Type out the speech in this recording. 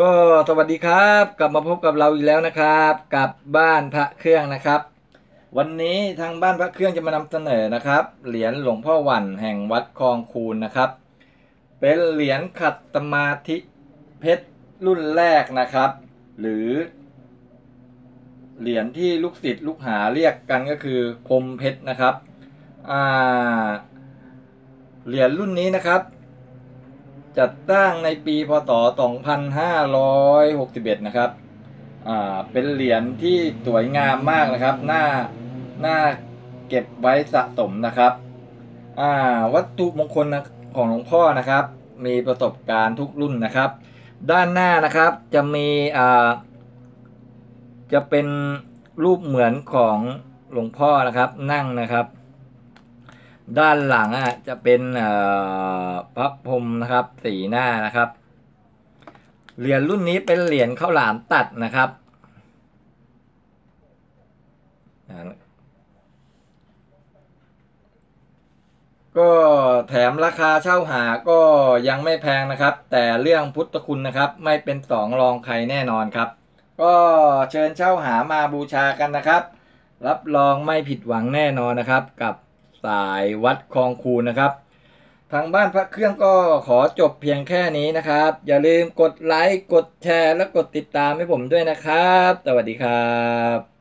ก็สวัสดีครับ กลับมาพบกับเราอีกแล้วนะครับ กับบ้านพระเครื่องนะครับ วันนี้ทางบ้านพระเครื่องจะมานำเสนอนะครับ เหรียญหลวงพ่อหวันแห่งวัดคลองคูนนะครับ เป็นเหรียญขัดสมาธิเพชรรุ่นแรกนะครับ หรือ เหรียญที่ลูกศิษย์ลูกหาเรียกกันก็คือคมเพชรนะครับอ่าเหรียญรุ่นนี้นะครับ จัดตั้งในปีพศ 2561 นะครับ อ่า เป็นเหรียญที่สวยงามมากนะครับ หน้า หน้าเก็บไว้สะสมนะครับ อ่า วัตถุมงคลของหลวงพ่อนะครับ มีประสบการณ์ทุกรุ่นนะครับ ด้านหน้านะครับ จะมี อ่า จะเป็นรูปเหมือนของหลวงพ่อนะครับ นั่งนะครับ ด้านหลังอะจะเป็นพระพรมนะครับสีหน้านะครับ เหรียญรุ่นนี้เป็นเหรียญข้าวหลามตัดนะครับ ก็แถมราคาเช่าหาก็ยังไม่แพงนะครับ แต่เรื่องพุทธคุณนะครับ ไม่เป็นสองรองใครแน่นอนครับ ก็เชิญเช่าหามาบูชากันนะครับ รับรองไม่ผิดหวังแน่นอนนะครับกับ สายวัดคลองคูนะครับ ทางบ้านพระเครื่องก็ขอจบเพียงแค่นี้นะครับ อย่าลืมกดไลค์ กดแชร์ และกดติดตามให้ผมด้วยนะครับ สวัสดีครับ